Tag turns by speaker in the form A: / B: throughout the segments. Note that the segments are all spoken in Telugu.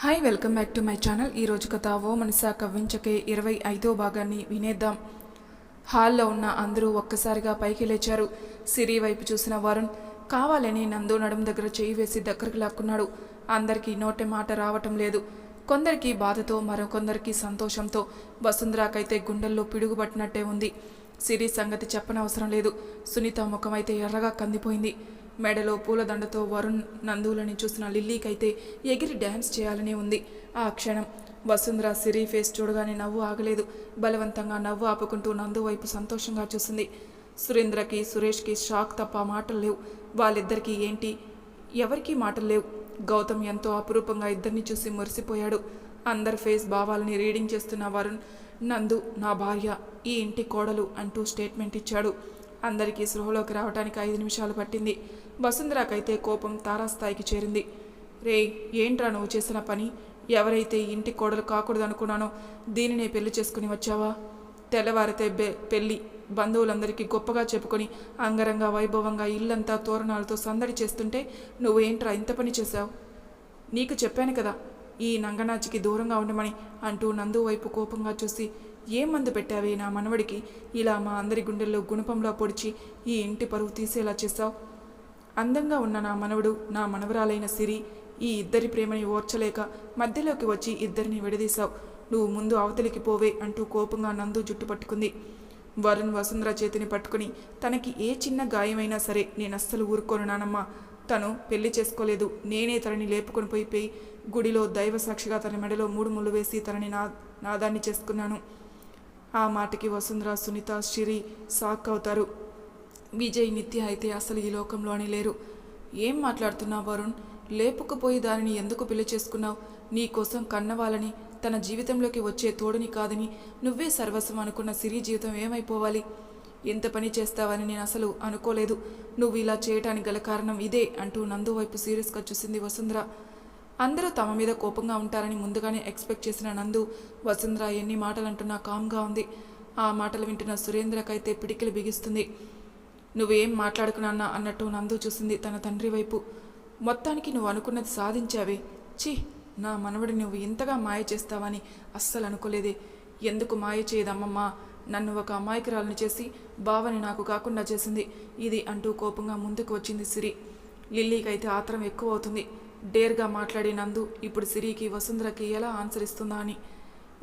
A: Hi welcome back to my channel ఈరోజు కథ ఓ మనసా కవ్వించకే ఇరవై ఐదో భాగాన్ని వినేద్దాం. హాల్లో ఉన్న అందరూ ఒక్కసారిగా పైకి లేచారు. సిరి వైపు చూసిన వరుణ్ కావాలని నందు నడుం దగ్గర చేయి వేసి దగ్గరకు లాక్కున్నాడు. అందరికీ నోటె మాట రావటం లేదు. కొందరికి బాధతో మరికొందరికి సంతోషంతో వసుంధరాకైతే గుండెల్లో పిడుగుపట్టినట్టే ఉంది. సిరి సంగతి చెప్పనవసరం లేదు. సునీత ముఖమైతే ఎర్రగా కందిపోయింది. మెడలో పూలదండతో వరుణ్ నందువులని చూసిన లిల్లీకైతే ఎగిరి డ్యాన్స్ చేయాలని ఉంది. ఆ క్షణం వసుంధర సిరి ఫేస్ చూడగానే నవ్వు ఆగలేదు. బలవంతంగా నవ్వు ఆపుకుంటూ నందు వైపు సంతోషంగా చూసింది. సురేంద్రకి సురేష్కి షాక్ తప్ప మాటలు లేవు. వాళ్ళిద్దరికీ ఏంటి? ఎవరికీ మాటలు లేవు. గౌతమ్ ఎంతో అపురూపంగా ఇద్దరిని చూసి మురిసిపోయాడు. అందరి ఫేస్ భావాలని రీడింగ్ చేస్తున్న వరుణ్ నందు నా భార్య ఈ ఇంటి కోడలు అంటూ స్టేట్మెంట్ ఇచ్చాడు. అందరికీ సృహలోకి రావడానికి ఐదు నిమిషాలు పట్టింది. వసుంధరాకైతే కోపం తారాస్థాయికి చేరింది. రే ఏంట్రా నువ్వు చేసిన పని? ఎవరైతే ఇంటి కోడలు కాకూడదు అనుకున్నానో దీనినే పెళ్ళి చేసుకుని వచ్చావా? తెల్లవారితే బె పెళ్ళి. బంధువులందరికీ గొప్పగా చెప్పుకొని అంగరంగ వైభవంగా ఇల్లంతా తోరణాలతో సందడి చేస్తుంటే నువ్వేంట్రా ఇంత పని చేశావు? నీకు చెప్పాను కదా ఈ నంగనాచికి దూరంగా ఉండమని అంటూ నందు వైపు కోపంగా చూసి ఏం మందు పెట్టావే నా మనవడికి? ఇలా మా అందరి గుండెల్లో గుణపంలా పొడిచి ఈ ఇంటి పరువు తీసేలా చేశావు? అందంగా ఉన్న నా మనవడు నా మనవరాలైన సిరి ఈ ఇద్దరి ప్రేమని ఓర్చలేక మధ్యలోకి వచ్చి ఇద్దరిని విడదీశావు. నువ్వు ముందు అవతలికి పోవే అంటూ కోపంగా నందు జుట్టు పట్టుకుంది. వరుణ్ వసుంధర చేతిని పట్టుకుని తనకి ఏ చిన్న గాయమైనా సరే నేను అస్సలు ఊరుకోను నానమ్మ. తను పెళ్ళి చేసుకోలేదు. నేనే తనని లేపుకొని పోయి పోయి గుడిలో దైవ సాక్షిగా తన మెడలో మూడు ముళ్ళు వేసి తనని నా నాదాన్ని చేసుకున్నాను. ఆ మాటకి వసుంధర సునీత షిరి సాక్ అవుతారు విజయ్ నిత్య అయితే అసలు ఈ లోకంలోనే లేరు. ఏం మాట్లాడుతున్నావు వరుణ్? లేపుకుపోయి దానిని ఎందుకు పెళ్ళి చేసుకున్నావు? నీ కోసం కన్నవాళ్ళని తన జీవితంలోకి వచ్చే తోడుని కాదని నువ్వే సర్వస్వం అనుకున్న సిరి జీవితం ఏమైపోవాలి? ఎంత పని చేస్తావని నేను అసలు అనుకోలేదు. నువ్వు ఇలా చేయటానికి గల కారణం ఇదే అంటూ నందు వైపు సీరియస్గా చూసింది వసుంధర. అందరూ తమ మీద కోపంగా ఉంటారని ముందుగానే ఎక్స్పెక్ట్ చేసిన నందు వసుంధర ఎన్ని మాటలు అంటున్నా కామ్గా ఉంది. ఆ మాటలు వింటున్న సురేంద్రకైతే పిడికిలు బిగిస్తుంది. నువ్వేం మాట్లాడుకున్నా అన్నట్టు నందు చూసింది తన తండ్రి వైపు. మొత్తానికి నువ్వు అనుకున్నది సాధించావే. ఛీ నా మనవడి నువ్వు ఇంతగా మాయ చేస్తావని అస్సలు అనుకోలేదే. ఎందుకు మాయ చేయదమ్మమ్మా? నన్ను ఒక అమాయకురాలను చేసి బావని నాకు కాకుండా చేసింది. ఇది అంటూ కోపంగా ముందుకు వచ్చింది సిరి. లిల్లీకైతే ఆత్రం ఎక్కువ అవుతుంది. డేర్గా మాట్లాడి నందు ఇప్పుడు సిరికి వసుంధరకి ఎలా ఆన్సర్ ఇస్తుందా అని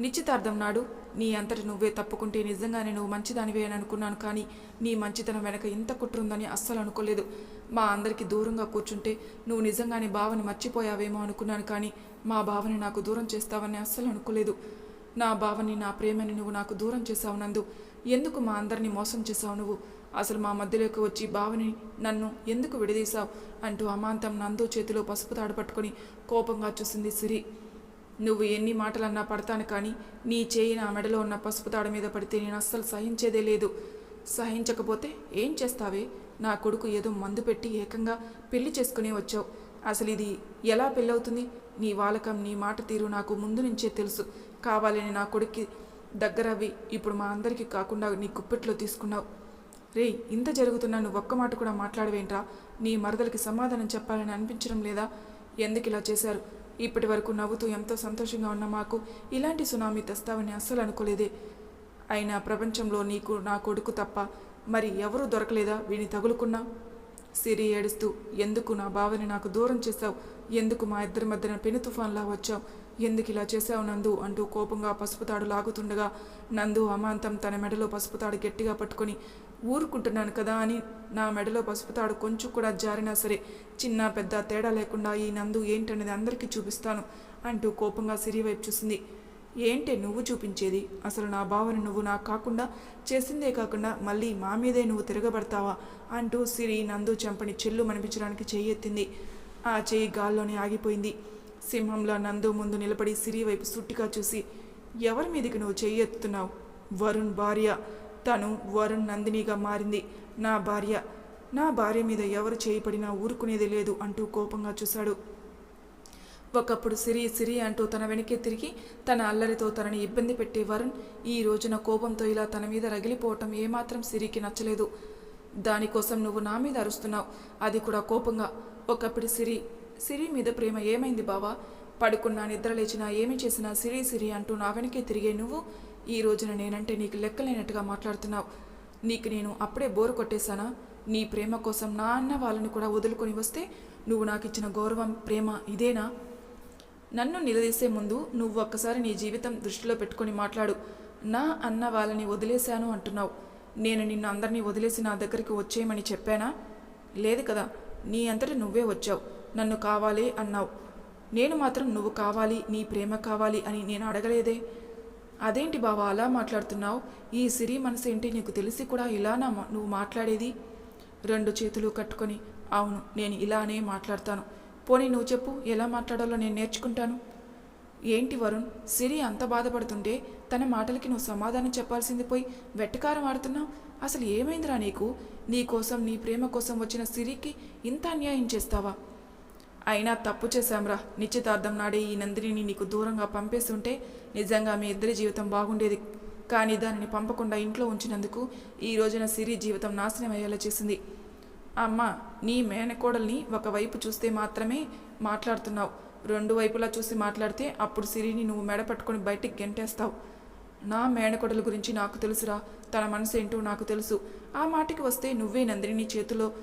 A: నిశ్చితార్థం నాడు నీ అంతటి నువ్వే తప్పుకుంటే నిజంగానే నువ్వు మంచిదానివే అని అనుకున్నాను కానీ నీ మంచితనం వెనక ఇంత కుట్రుందని అస్సలు అనుకోలేదు. మా అందరికీ దూరంగా కూర్చుంటే నువ్వు నిజంగానే బావని మర్చిపోయావేమో అనుకున్నాను కానీ మా బావని నాకు దూరం చేస్తావని అస్సలు అనుకోలేదు. నా బావని నా ప్రేమని నువ్వు నాకు దూరం చేశావు నందు. ఎందుకు మా అందరినీ మోసం చేశావు నువ్వు? అసలు మా మధ్యలోకి వచ్చి బావని నన్ను ఎందుకు విడదీశావు? అంటూ అమాంతం నందు చేతిలో పసుపు తాడు పట్టుకొని కోపంగా చూసింది సిరి. నువ్వు ఎన్ని మాటలన్నా పడతాను కానీ నీ చేయి నా మెడలో ఉన్న పసుపు తాడు మీద పడితే నేను అస్సలు సహించేదే లేదు. సహించకపోతే ఏం చేస్తావే? నా కొడుకు ఏదో మందు పెట్టి ఏకంగా పెళ్ళి చేసుకునే వచ్చావు. అసలు ఇది ఎలా పెళ్ళవుతుంది? నీ వాలకం నీ మాట తీరు నాకు ముందు నుంచే తెలుసు. కావాలని నా కొడుక్కి దగ్గరవి ఇప్పుడు మా అందరికీ కాకుండా నీ కుప్పెట్లో తీసుకున్నావు. రే ఇంత జరుగుతున్నా నువ్వు ఒక్క మాట కూడా మాట్లాడవేంట్రా? నీ మరదలకి సమాధానం చెప్పాలని అనిపించడం లేదా? ఎందుకు ఇలా చేశారు? ఇప్పటి వరకు నవ్వుతూ ఎంతో సంతోషంగా ఉన్న మాకు ఇలాంటి సునామీ తెస్తావని అస్సలు అనుకోలేదే. అయినా ప్రపంచంలో నీకు నా కొడుకు తప్ప మరి ఎవరూ దొరకలేదా వీని తగులుకున్నా? సిరి ఏడుస్తూ ఎందుకు నా బావని నాకు దూరం చేశావు? ఎందుకు మా ఇద్దరి మధ్యన పెను తుఫాన్లా వచ్చావు? ఎందుకు ఇలా చేశావు నందు? అంటూ కోపంగా పసుపు తాడు లాగుతుండగా నందు అమాంతం తన మెడలో పసుపు తాడు గట్టిగా పట్టుకొని ఊరుకుంటున్నాను కదా అని నా మెడలో పసుపు తాడు కొంచెం కూడా జారినా సరే చిన్న పెద్ద తేడా లేకుండా ఈ నందు ఏంటనేది అందరికీ చూపిస్తాను అంటూ కోపంగా సిరి వైపు చూసింది. ఏంటే నువ్వు చూపించేది? అసలు నా భావన నువ్వు నాకు కాకుండా చేసిందే కాకుండా మళ్ళీ మా మీదే నువ్వు తిరగబడతావా? అంటూ సిరి నందు చెంపని చెల్లు మనిపించడానికి చేయి ఎత్తింది. ఆ చెయ్యి గాల్లోనే ఆగిపోయింది. సింహంలో నందు ముందు నిలబడి సిరి వైపు సుట్టిగా చూసి ఎవరి మీదకి నువ్వు చేయి ఎత్తుతున్నావు? వరుణ్ భార్య. తను వరుణ్ నందినిగా మారింది. నా భార్య నా భార్య మీద ఎవరు చేయబడినా ఊరుకునేది లేదు అంటూ కోపంగా చూశాడు. ఒకప్పుడు సిరి సిరి అంటూ తన వెనకే తిరిగి తన అల్లరితో తనని ఇబ్బంది పెట్టే వరుణ్ ఈ రోజున కోపంతో ఇలా తన మీద రగిలిపోవటం ఏమాత్రం సిరికి నచ్చలేదు. దానికోసం నువ్వు నా మీద అరుస్తున్నావు. అది కూడా కోపంగా. ఒకప్పుడు సిరి సిరి మీద ప్రేమ ఏమైంది బావా? పడుకున్నా నిద్ర లేచినా ఏమి చేసినా సిరి సిరి అంటూ నా వెనకే తిరిగే నువ్వు ఈ రోజున నేనంటే నీకు లెక్కలేనట్టుగా మాట్లాడుతున్నావు. నీకు నేను అప్పుడే బోరు కొట్టేశానా? నీ ప్రేమ కోసం నా అన్న వాళ్ళని కూడా వదులుకొని వస్తే నువ్వు నాకు ఇచ్చిన గౌరవం ప్రేమ ఇదేనా? నన్ను నిలదీసే ముందు నువ్వు ఒక్కసారి నీ జీవితం దృష్టిలో పెట్టుకొని మాట్లాడు. నా అన్న వాళ్ళని వదిలేశాను అంటున్నావు. నేను నిన్ను అందరినీ వదిలేసి నా దగ్గరికి వచ్చేయమని చెప్పానా? లేదు కదా నీ అంతటి నువ్వే వచ్చావు. నన్ను కావాలి అన్నావు. నేను మాత్రం నువ్వు కావాలి నీ ప్రేమ కావాలి అని నేను అడగలేదే? అదేంటి బావా అలా మాట్లాడుతున్నావు? ఈ సిరి మనసేంటి నీకు తెలిసి కూడా ఇలానా నువ్వు మాట్లాడేది? రెండు చేతులు కట్టుకొని అవును నేను ఇలానే మాట్లాడతాను. పోనీ నువ్వు చెప్పు ఎలా మాట్లాడాలో నేను నేర్చుకుంటాను? ఏంటి వరుణ్ సిరి అంత బాధపడుతుంటే తన మాటలకి నువ్వు సమాధానం చెప్పాల్సింది పోయి వెట్టకారం ఆడుతున్నావు? అసలు ఏమైందిరా నీకు? నీ కోసం నీ ప్రేమ కోసం వచ్చిన సిరికి ఇంత అన్యాయం చేస్తావా? అయినా తప్పు చేశాంరా. నిశ్చితార్థం నాడే ఈ నందిని నీకు దూరంగా పంపేస్తుంటే నిజంగా మీ ఇద్దరి జీవితం బాగుండేది. కానీ దానిని పంపకుండా ఇంట్లో ఉంచినందుకు ఈ రోజున సిరి జీవితం నాశనం అయ్యేలా చేసింది. అమ్మ నీ మేనకోడల్ని ఒకవైపు చూస్తే మాత్రమే మాట్లాడుతున్నావు. రెండు వైపులా చూసి మాట్లాడితే అప్పుడు సిరిని నువ్వు మెడ పట్టుకొని బయటికి గెంటేస్తావు. నా మేనకోడల గురించి నాకు తెలుసురా. తన మనసు ఏంటో నాకు తెలుసు. ఆ మాటికి వస్తే నువ్వే నందిని చేతిలో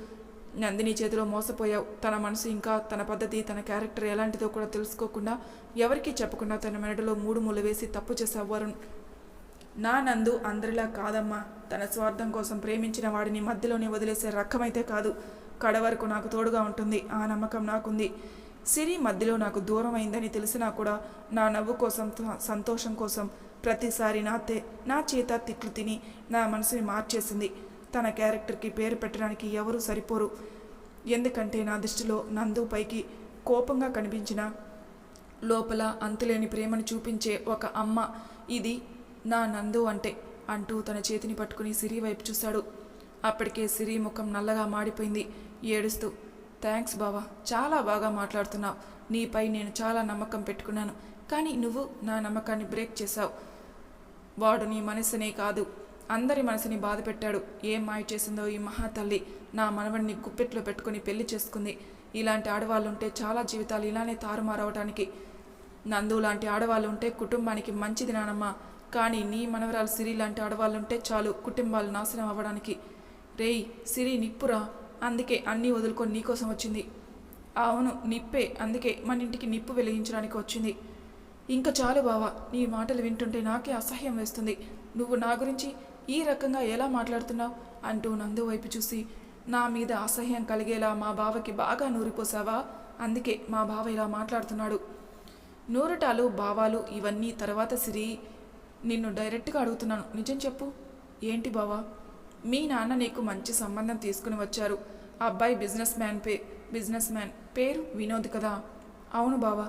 A: నందిని చేతిలో మోసపోయావు తన మనసు ఇంకా తన పద్ధతి తన క్యారెక్టర్ ఎలాంటిదో కూడా తెలుసుకోకుండా ఎవరికీ చెప్పకుండా తన మెడలో మూడు ముళ్ళు వేసి తప్పు చేశావు వరుణ్. నా నందు అందరిలా కాదమ్మా. తన స్వార్థం కోసం ప్రేమించిన వాడిని మధ్యలోనే వదిలేసే రకమైతే కాదు. కడ వరకు నాకు తోడుగా ఉంటుంది. ఆ నమ్మకం నాకుంది. సిరి మధ్యలో నాకు దూరం అయిందని తెలిసినా కూడా నా నవ్వు కోసం సంతోషం కోసం ప్రతిసారి నా తే నా చేత తిట్లు తిని నా మనసుని మార్చేసింది. తన క్యారెక్టర్కి పేరు పెట్టడానికి ఎవరూ సరిపోరు. ఎందుకంటే నా దృష్టిలో నందు పైకి కోపంగా కనిపించిన లోపల అంతులేని ప్రేమను చూపించే ఒక అమ్మ ఇది నా నందు అంటే అంటూ తన చేతిని పట్టుకుని సిరి వైపు చూశాడు అప్పటికే సిరి ముఖం నల్లగా మాడిపోయింది. ఏడుస్తూ థ్యాంక్స్ బావా చాలా బాగా మాట్లాడుతున్నావు. నీపై నేను చాలా నమ్మకం పెట్టుకున్నాను. కానీ నువ్వు నా నమ్మకాన్ని బ్రేక్ చేశావు. వాడు నీ మనసునే కాదు. అందరి మనసుని బాధ పెట్టాడు ఏం మాయ చేసిందో ఈ మహాతల్లి నా మనవడిని గుప్పెట్లో పెట్టుకుని పెళ్ళి చేసుకుంది. ఇలాంటి ఆడవాళ్ళు ఉంటే చాలా జీవితాలు ఇలానే తారుమారవటానికి. నందు లాంటి ఆడవాళ్ళు ఉంటే కుటుంబానికి మంచిది నానమ్మ. కానీ నీ మనవరాలు సిరి లాంటి ఆడవాళ్ళు ఉంటే చాలు కుటుంబాలు నాశనం అవ్వడానికి. రేయ్ సిరి నిప్పురా? అందుకే అన్నీ వదులుకొని నీకోసం వచ్చింది. అవును నిప్పే. అందుకే మన ఇంటికి నిప్పు వెలిగించడానికి వచ్చింది. ఇంకా చాలు బావా నీ మాటలు వింటుంటే నాకే అసహ్యం వేస్తుంది. నువ్వు నా గురించి ఈ రకంగా ఎలా మాట్లాడుతున్నావు? అంటూ నందు వైపు చూసి నా మీద అసహ్యం కలిగేలా మా బావకి బాగా నూరిపోసావా? అందుకే మా బావ ఇలా మాట్లాడుతున్నాడు. నూరటాలు భావాలు ఇవన్నీ తర్వాత సిరి నిన్ను డైరెక్ట్గా అడుగుతున్నాను. నిజం చెప్పు. ఏంటి బావా? మీ నాన్న నీకు మంచి సంబంధం తీసుకుని వచ్చారు. ఆ అబ్బాయి బిజినెస్ మ్యాన్ పే బిజినెస్ మ్యాన్ పేరు వినోద్ కదా? అవును బావా.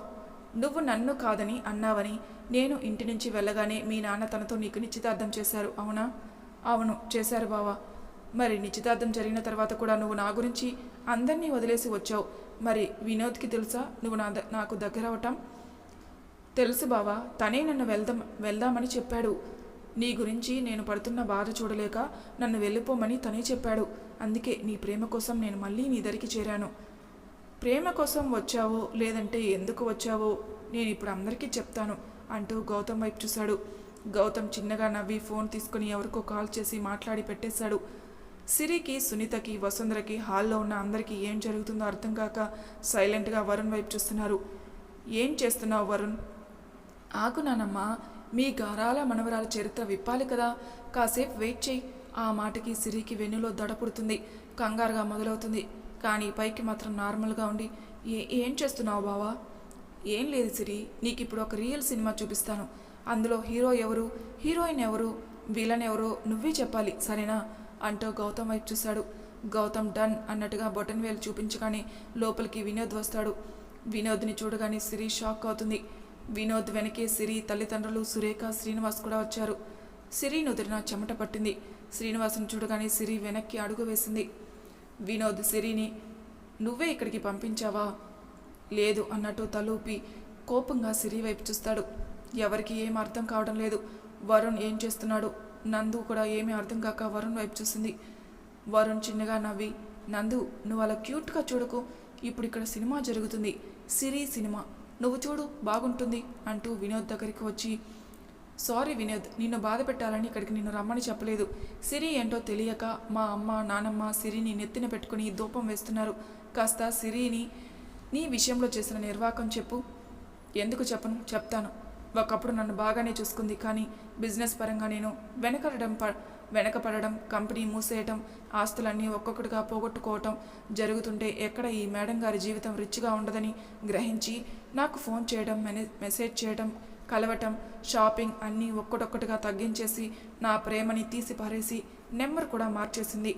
A: నువ్వు నన్ను కాదని అన్నావని నేను ఇంటి నుంచి వెళ్ళగానే మీ నాన్న తనతో నీకు నిశ్చితార్థం చేశారు. అవునా? అవును చేశారు బావా. మరి నిశ్చితార్థం జరిగిన తర్వాత కూడా నువ్వు నా గురించి అందరినీ వదిలేసి వచ్చావు. మరి వినోద్కి తెలుసా? నువ్వు నా ద- నాకు దగ్గర అవటం తెలుసు బావా తనే నన్ను వెళ్దాం వెళ్దామని చెప్పాడు. నీ గురించి నేను పడుతున్న బాధ చూడలేక నన్ను వెళ్ళిపోమని తనే చెప్పాడు. అందుకే నీ ప్రేమ కోసం నేను మళ్ళీ నీ దరికి చేరాను. ప్రేమ కోసం వచ్చావో లేదంటే ఎందుకు వచ్చావో నేను ఇప్పుడు అందరికీ చెప్తాను అంటూ గౌతమ్ వైపు చూశాడు. గౌతమ్ చిన్నగా నవ్వి ఫోన్ తీసుకుని ఎవరికో కాల్ చేసి మాట్లాడి పెట్టేశాడు. సిరికి సునీతకి వసుంధరకి హాల్లో ఉన్న అందరికీ ఏం జరుగుతుందో అర్థం కాక సైలెంట్గా వరుణ్ వైపు చూస్తున్నారు. ఏం చేస్తున్నావు వరుణ్? ఆగు నానమ్మా మీ గారాల మనవరాల చరిత్ర విప్పాలి కదా. కాసేపు వెయిట్ చేయి ఆ మాటకి సిరికి వెన్నులో దడ పుడుతుంది. కంగారుగా మొదలవుతుంది. కానీ పైకి మాత్రం నార్మల్గా ఉండి ఏ ఏం చేస్తున్నావు బావా? ఏం లేదు సిరి నీకు ఇప్పుడు ఒక రియల్ సినిమా చూపిస్తాను. అందులో హీరో ఎవరు? హీరోయిన్ ఎవరు? విలన్ ఎవరో? నువ్వే చెప్పాలి సరేనా? అంటూ గౌతమ్ వైపు చూశాడు. గౌతమ్ డన్ అన్నట్టుగా బొటన్ వేలు చూపించగానే లోపలికి వినోద్ వస్తాడు. వినోద్ని చూడగానే సిరి షాక్ అవుతుంది. వినోద్ వెనకే సిరి తల్లిదండ్రులు సురేఖ శ్రీనివాస్ కూడా వచ్చారు. సిరి నుదిరిన చెమట పట్టింది. శ్రీనివాసుని చూడగానే సిరి వెనక్కి అడుగు వేసింది. వినోద్ సిరిని నువ్వే ఇక్కడికి పంపించావా? లేదు అన్నట్టు తలూపి కోపంగా సిరి వైపు చూస్తాడు. ఎవరికి ఏం అర్థం కావడం లేదు. వరుణ్ ఏం చేస్తున్నాడు? నందు కూడా ఏమీ అర్థం కాక వరుణ్ వైపు చూసింది. వరుణ్ చిన్నగా నవ్వి నందు నువ్వు అలా క్యూట్గా చూడకు. ఇప్పుడు ఇక్కడ సినిమా జరుగుతుంది. సిరి సినిమా. నువ్వు చూడు బాగుంటుంది అంటూ వినోద్ దగ్గరికి వచ్చి సారీ వినోద్ నిన్ను బాధ పెట్టాలని ఇక్కడికి నిన్ను రమ్మని చెప్పలేదు. సిరి ఏంటో తెలియక మా అమ్మ నానమ్మ సిరిని నెత్తిన పెట్టుకుని ధూపం వేస్తున్నారు. కాస్త సిరిని నీ విషయంలో చేసిన నిర్వాకం చెప్పు. ఎందుకు చెప్పను? చెప్తాను. ఒకప్పుడు నన్ను బాగానే చూసుకుంది కానీ బిజినెస్ పరంగా నేను వెనకడడం ప వెనకపడడం కంపెనీ మూసేయటం ఆస్తులన్నీ ఒక్కొక్కటిగా పోగొట్టుకోవటం జరుగుతుంటే ఎక్కడ ఈ మేడం గారి జీవితం రిచ్గా ఉండదని గ్రహించి నాకు ఫోన్ చేయడం మెనే మెసేజ్ చేయడం కలవటం షాపింగ్ అన్నీ ఒక్కటొక్కటిగా తగ్గించేసి నా ప్రేమని తీసి పారేసి నెంబర్ కూడా మార్చేసింది.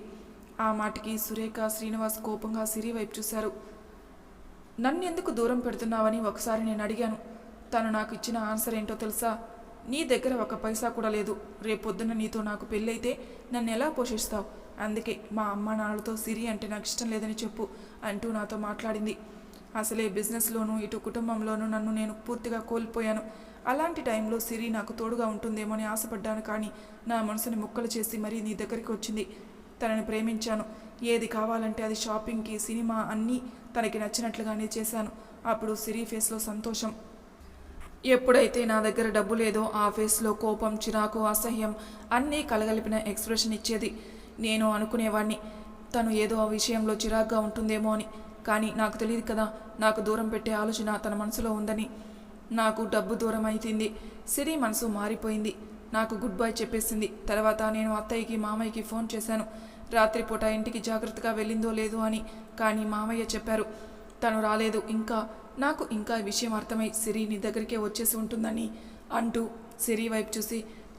A: ఆ మాటకి సురేఖ శ్రీనివాస్ కోపంగా సిరి వైపు చూశారు. నన్ను ఎందుకు దూరం పెడుతున్నావని ఒకసారి నేను అడిగాను. తను నాకు ఇచ్చిన ఆన్సర్ ఏంటో తెలుసా? నీ దగ్గర ఒక పైసా కూడా లేదు. రేపొద్దున నీతో నాకు పెళ్ళైతే నన్ను ఎలా పోషిస్తావు? అందుకే మా అమ్మ నాన్నలతో సిరి అంటే నాకు ఇష్టం లేదని చెప్పు అంటూ నాతో మాట్లాడింది. అసలే బిజినెస్లోనూ ఇటు కుటుంబంలోనూ నన్ను నేను పూర్తిగా కోల్పోయాను. అలాంటి టైంలో సిరి నాకు తోడుగా ఉంటుందేమో అని ఆశపడ్డాను కానీ నా మనసుని ముక్కలు చేసి మరీ నీ దగ్గరికి వచ్చింది. తనని ప్రేమించాను. ఏది కావాలంటే అది షాపింగ్కి సినిమా అన్నీ తనకి నచ్చినట్లుగానే చేశాను. అప్పుడు సిరి ఫేస్లో సంతోషం. ఎప్పుడైతే నా దగ్గర డబ్బు లేదో ఆ ఫేస్లో కోపం చిరాకు అసహ్యం అన్నీ కలగలిపిన ఎక్స్ప్రెషన్ ఇచ్చేది. నేను అనుకునేవాడిని తను ఏదో ఆ విషయంలో చిరాగ్గా ఉంటుందేమో అని. కానీ నాకు తెలియదు కదా నాకు దూరం పెట్టే ఆలోచన తన మనసులో ఉందని. నాకు డబ్బు దూరం అయితింది. సిరి మనసు మారిపోయింది. నాకు గుడ్ బై చెప్పేసింది. తర్వాత నేను అత్తయ్యకి మామయ్యకి ఫోన్ చేశాను. రాత్రిపూట ఇంటికి జాగ్రత్తగా వెళ్ళిందో లేదో అని. కానీ మామయ్య చెప్పారు తను రాలేదు. ఇంకా నాకు ఇంకా ఈ విషయం అర్థమై సిరి నీ దగ్గరికే వచ్చేసి ఉంటుందని అంటూ సిరి వైపు చూసి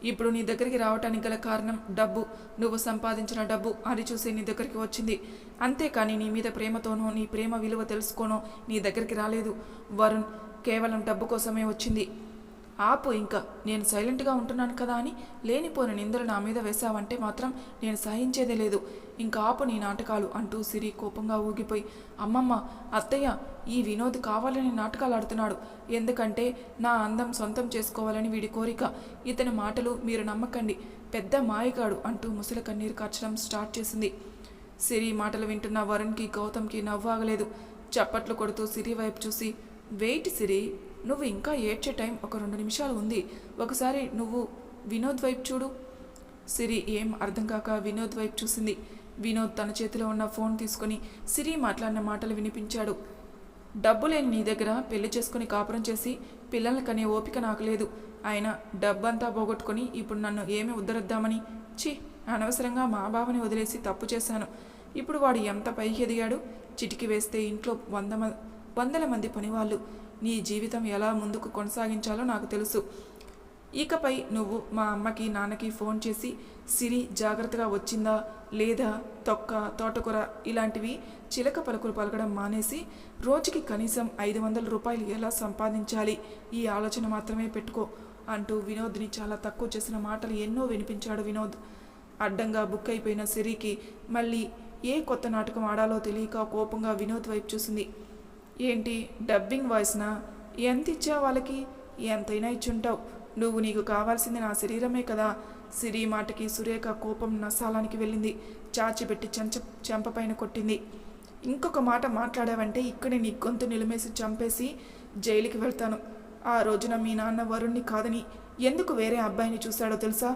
A: ఇప్పుడు నీ దగ్గరికి రావటానికి గల కారణం డబ్బు. నువ్వు సంపాదించిన డబ్బు అది చూసి నీ దగ్గరికి వచ్చింది. అంతేకాని నీ మీద ప్రేమతోనో నీ ప్రేమ విలువ తెలుసుకోనో నీ దగ్గరికి రాలేదు. వరుణ్ కేవలం డబ్బు కోసమే వచ్చింది. ఆపు ఇంకా నేను సైలెంట్గా ఉంటున్నాను కదా అని లేనిపోని నిందలు నా మీద వేశావంటే మాత్రం నేను సహించేదే లేదు. ఇంకా ఆపు నీ నాటకాలు అంటూ సిరి కోపంగా ఊగిపోయి అమ్మమ్మ అత్తయ్య ఈ వినోద్ కావాలని నాటకాలు ఆడుతున్నాడు ఎందుకంటే నా అందం సొంతం చేసుకోవాలని వీడి కోరిక. ఇతని మాటలు మీరు నమ్మకండి. పెద్ద మాయగాడు అంటూ ముసలి కన్నీరు కార్చడం స్టార్ట్ చేసింది. సిరి మాటలు వింటున్న వరుణ్కి గౌతమ్కి నవ్వాగలేదు చప్పట్లు కొడుతూ సిరి వైపు చూసి వెయిట్ సిరి నువ్వు ఇంకా ఏడ్చే టైం ఒక రెండు నిమిషాలు ఉంది. ఒకసారి నువ్వు వినోద్ వైపు చూడు. సిరి ఏం అర్థం కాక వినోద్ వైపు చూసింది. వినోద్ తన చేతిలో ఉన్న ఫోన్ తీసుకొని సిరి మాట్లాడిన మాటలు వినిపించాడు. డబ్బు లేని నీ దగ్గర పెళ్ళి చేసుకుని కాపురం చేసి పిల్లల్ని కనే ఓపిక నాకు లేదు. ఆయన డబ్బంతా పోగొట్టుకొని ఇప్పుడు నన్ను ఏమి ఉద్దరిద్దామని ఛీ అనవసరంగా మా బావని వదిలేసి తప్పు చేశాను. ఇప్పుడు వాడు ఎంత పైకి ఎదిగాడు? చిటికి వేస్తే ఇంట్లో వంద మ వందల మంది పనివాళ్ళు. నీ జీవితం ఎలా ముందుకు కొనసాగించాలో నాకు తెలుసు. ఇకపై నువ్వు మా అమ్మకి నాన్నకి ఫోన్ చేసి సిరి జాగ్రత్తగా వచ్చిందా? లేదా? తొక్క తోటకూర ఇలాంటివి చిలక పలుకులు పలకడం మానేసి రోజుకి కనీసం ఐదు వందల రూపాయలు ఎలా సంపాదించాలి? ఈ ఆలోచన మాత్రమే పెట్టుకో అంటూ వినోద్ని చాలా తక్కువ చేసిన మాటలు ఎన్నో వినిపించాడు వినోద్. అడ్డంగా బుక్ అయిపోయిన సిరికి మళ్ళీ ఏ కొత్త నాటకం ఆడాలో తెలియక కోపంగా వినోద్ వైపు చూసింది. ఏంటి? డబ్బింగ్ వాయిస్నా? ఎంత ఇచ్చావు వాళ్ళకి? ఎంతైనా ఇచ్చుంటావు. నువ్వు నీకు కావాల్సింది నా శరీరమే కదా. సిరి మాటకి సురేఖ కోపం నసాలానికి వెళ్ళింది. చాచిపెట్టి చెంచ చెంపపైన కొట్టింది. ఇంకొక మాట మాట్లాడావంటే ఇక్కడే నీ గొంతు నిలిమేసి చంపేసి జైలుకి వెళ్తాను. ఆ రోజున మీ నాన్న వరుణ్ణి కాదని ఎందుకు వేరే అబ్బాయిని చూశాడో తెలుసా?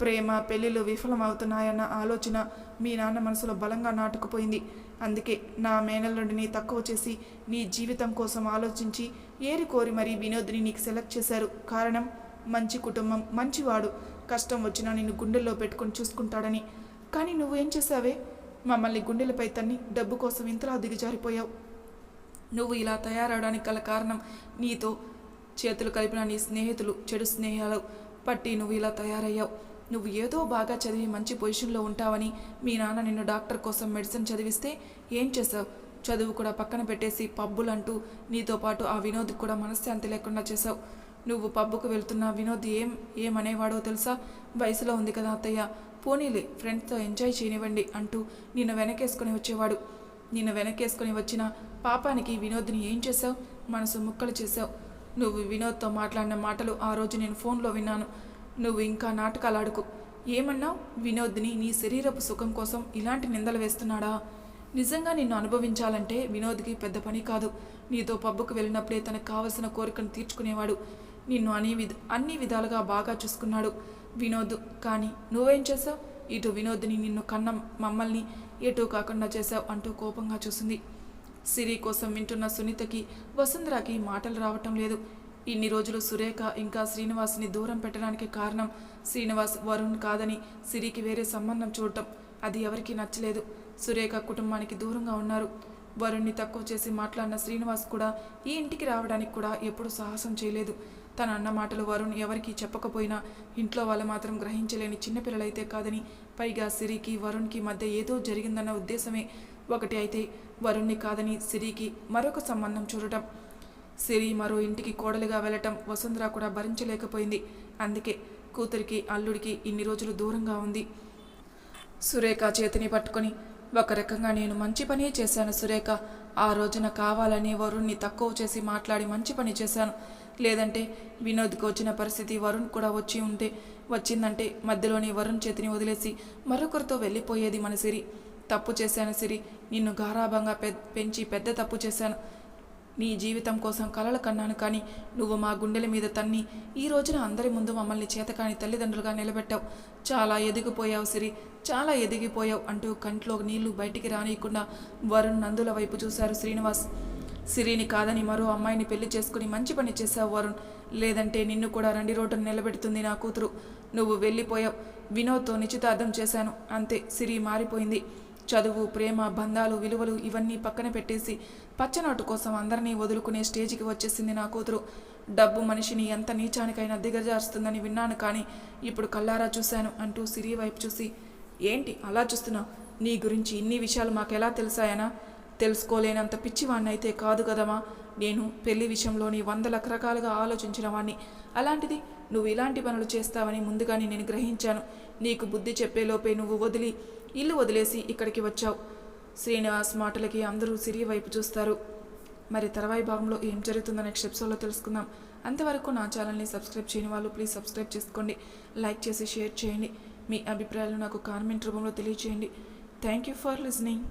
A: ప్రేమ పెళ్ళిళ్ళు విఫలమవుతున్నాయన్న ఆలోచన మీ నాన్న మనసులో బలంగా నాటుకుపోయింది. అందుకే నా మేనల్లుడిని తక్కువ చేసి నీ జీవితం కోసం ఆలోచించి ఏరి కోరి మరీ వినోద్ని నీకు సెలెక్ట్ చేశారు. కారణం మంచి కుటుంబం మంచివాడు. కష్టం వచ్చినా నిన్ను గుండెల్లో పెట్టుకొని చూసుకుంటాడని. కానీ నువ్వేం చేశావే? మమ్మల్ని గుండెలపై తన్ని డబ్బు కోసం ఇంతలా దిగజారిపోయావు. నువ్వు ఇలా తయారవడానికి గల కారణం నీతో చేతులు కలిపిన నీ స్నేహితులు చెడు స్నేహాలు పట్టి నువ్వు ఇలా తయారయ్యావు. నువ్వు ఏదో బాగా చదివి మంచి పొజిషన్లో ఉంటావని మీ నాన్న నిన్ను డాక్టర్ కోసం మెడిసిన్ చదివిస్తే ఏం చేసావు చదువు కూడా పక్కన పెట్టేసి పబ్బులంటూ నీతో పాటు ఆ వినోద్ కూడా మనశ్శాంతి లేకుండా చేసావు నువ్వు పబ్బుకు వెళ్తున్న వినోద్ ఏం ఏమనేవాడో తెలుసా? వయసులో ఉంది కదా అత్తయ్య. పోనీలే ఫ్రెండ్స్తో ఎంజాయ్ చేయనివ్వండి అంటూ నిన్ను వెనకేసుకుని వచ్చేవాడు. నిన్ను వెనకేసుకుని వచ్చిన పాపానికి వినోద్ని ఏం చేశావు? మనసు ముక్కలు చేశావు. నువ్వు వినోద్తో మాట్లాడిన మాటలు ఆ రోజు నేను ఫోన్లో విన్నాను. నువ్వు ఇంకా నాటకాలు ఆడుకు. ఏమన్నావు వినోద్ని నీ శరీరపు సుఖం కోసం ఇలాంటి నిందలు వేస్తున్నాడా? నిజంగా నిన్ను అనుభవించాలంటే వినోద్కి పెద్ద పని కాదు. నీతో పబ్బుకు వెళ్ళినప్పుడే తనకు కావలసిన కోరికను తీర్చుకునేవాడు. నిన్ను అన్ని విధ అన్ని విధాలుగా బాగా చూసుకున్నాడు వినోద్. కానీ నువ్వేం చేసావు ఇటు వినోద్ని నిన్ను కన్న మమ్మల్ని ఎటు కాకుండా చేశావు అంటూ కోపంగా చూసింది. సిరి కోసం వింటున్న సునీతకి వసుంధరాకి మాటలు రావటం లేదు. ఇన్ని రోజులు సురేఖ ఇంకా శ్రీనివాస్ని దూరం పెట్టడానికి కారణం శ్రీనివాస్ వరుణ్ కాదని సిరికి వేరే సంబంధం చూడటం. అది ఎవరికీ నచ్చలేదు. సురేఖ కుటుంబానికి దూరంగా ఉన్నారు. వరుణ్ణి తక్కువ చేసి మాట్లాడిన శ్రీనివాస్ కూడా ఈ ఇంటికి రావడానికి కూడా ఎప్పుడు సాహసం చేయలేదు. తన అన్న మాటలు వరుణ్ ఎవరికీ చెప్పకపోయినా ఇంట్లో వాళ్ళు మాత్రం గ్రహించలేని చిన్నపిల్లలైతే కాదని పైగా సిరికి వరుణ్కి మధ్య ఏదో జరిగిందన్న ఉద్దేశమే. ఒకటి అయితే వరుణ్ణి కాదని సిరికి మరొక సంబంధం చూడటం. సిరి మరో ఇంటికి కోడలిగా వెళ్ళటం వసుంధర కూడా భరించలేకపోయింది. అందుకే కూతురికి అల్లుడికి ఇన్ని రోజులు దూరంగా ఉంది. సురేఖ చేతిని పట్టుకొని ఒక రకంగా నేను మంచి పనే చేశాను సురేఖ. ఆ రోజున కావాలని వరుణ్ణి తక్కువ చేసి మాట్లాడి మంచి పని చేశాను. లేదంటే వినోద్కి వచ్చిన పరిస్థితి వరుణ్ కూడా వచ్చి ఉంటే వచ్చిందంటే మధ్యలోని వరుణ్ చేతిని వదిలేసి మరొకరితో వెళ్ళిపోయేది మన సిరి. తప్పు చేశాను సిరి. నిన్ను గారాభంగా పె పెంచి పెద్ద తప్పు చేశాను. నీ జీవితం కోసం కలలు కన్నాను కానీ నువ్వు మా గుండెల మీద తన్ని ఈ రోజున అందరి ముందు మమ్మల్ని చేతకాని తల్లిదండ్రులుగా నిలబెట్టావు. చాలా ఎదిగిపోయావు సిరి చాలా ఎదిగిపోయావు అంటూ కంట్లో నీళ్ళు బయటికి రానియకుండా వరుణ్ నందుల వైపు చూశారు శ్రీనివాస్. సిరిని కాదని మరో అమ్మాయిని పెళ్ళి చేసుకుని మంచి పని చేశావు వరుణ్. లేదంటే నిన్ను కూడా రండి రోడ్డును నిలబెడుతుంది నా కూతురు. నువ్వు వెళ్ళిపోయావు. వినోద్తో నిశ్చితార్థం చేశాను. అంతే సిరి మారిపోయింది. చదువు ప్రేమ బంధాలు విలువలు ఇవన్నీ పక్కన పెట్టేసి పచ్చనోటు కోసం అందరినీ వదులుకునే స్టేజికి వచ్చేసింది నా కూతురు. డబ్బు మనిషిని ఎంత నీచానికైనా దిగజారుస్తుందని విన్నాను కానీ ఇప్పుడు కల్లారా చూశాను అంటూ సిరి వైపు చూసి ఏంటి అలా చూస్తున్నావు? నీ గురించి ఇన్ని విషయాలు మాకెలా తెలిసాయనా? తెలుసుకోలేనంత పిచ్చివాణ్ణైతే అయితే కాదు కదమా నేను పెళ్ళి విషయంలోని వందల రకాలుగా ఆలోచించిన వాణ్ణి. అలాంటిది నువ్వు ఇలాంటి పనులు చేస్తావని ముందుగానే నేను గ్రహించాను. నీకు బుద్ధి చెప్పేలోపే నువ్వు వదిలి ఇల్లు వదిలేసి ఇక్కడికి వచ్చావు. శ్రీనివాస్ మాటలకి అందరూ సిరి వైపు చూస్తారు. మరి తర్వాయి భాగంలో ఏం జరుగుతుందో నెక్స్ట్ ఎపిసోడ్లో తెలుసుకుందాం. అంతవరకు నా ఛానల్ని సబ్స్క్రైబ్ చేయని వాళ్ళు ప్లీజ్ సబ్స్క్రైబ్ చేసుకోండి. లైక్ చేసి షేర్ చేయండి. మీ అభిప్రాయాలు నాకు కామెంట్ రూపంలో తెలియచేయండి. Thank you for listening.